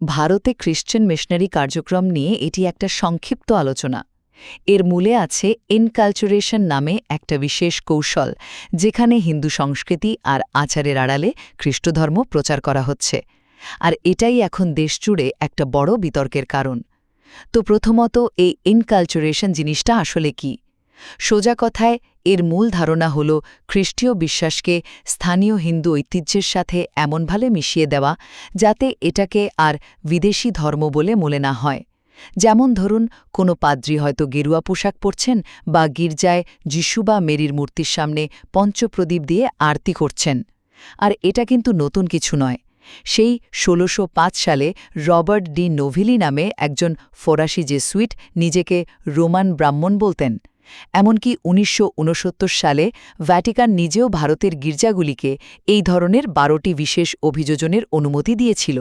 ভারতে Christian missionary কার্যক্রম নিয়ে এটি একটা সংক্ষিপ্ত আলোচনা। এর মূলে আছে ইনকালচুরেশন নামে একটা বিশেষ কৌশল, যেখানে হিন্দু সংস্কৃতি আর আচারের আড়ালে খ্রিস্টধর্ম প্রচার করা হচ্ছে। আর এটাই এখন দেশজুড়ে একটা বড় বিতর্কের কারণ। তো প্রথমত এই ইনকালচুরেশন জিনিসটা আসলে কি? সোজা কথায় এর মূল ধারণা হল খ্রিস্টীয় বিশ্বাসকে স্থানীয় হিন্দু ঐতিহ্যের সাথে এমনভাবে মিশিয়ে দেওয়া যাতে এটাকে আর বিদেশি ধর্ম বলে মনে না হয়। যেমন ধরুন, কোনো পাদ্রী হয়তো গেরুয়া পোশাক পরছেন বা গির্জায় যিশু বা মেরির মূর্তির সামনে পঞ্চপ্রদীপ দিয়ে আরতি করছেন। আর এটা কিন্তু নতুন কিছু নয়। সেই ষোলোশো সালে রবার্ট ডি নোভিলি নামে একজন ফরাসি জেসুইট নিজেকে রোমান ব্রাহ্মণ বলতেন। এমনকি উনিশশো উনসত্তর সালে ভ্যাটিকান নিজেও ভারতের গির্জাগুলিকে এই ধরনের বারোটি বিশেষ অভিযোজনের অনুমতি দিয়েছিল।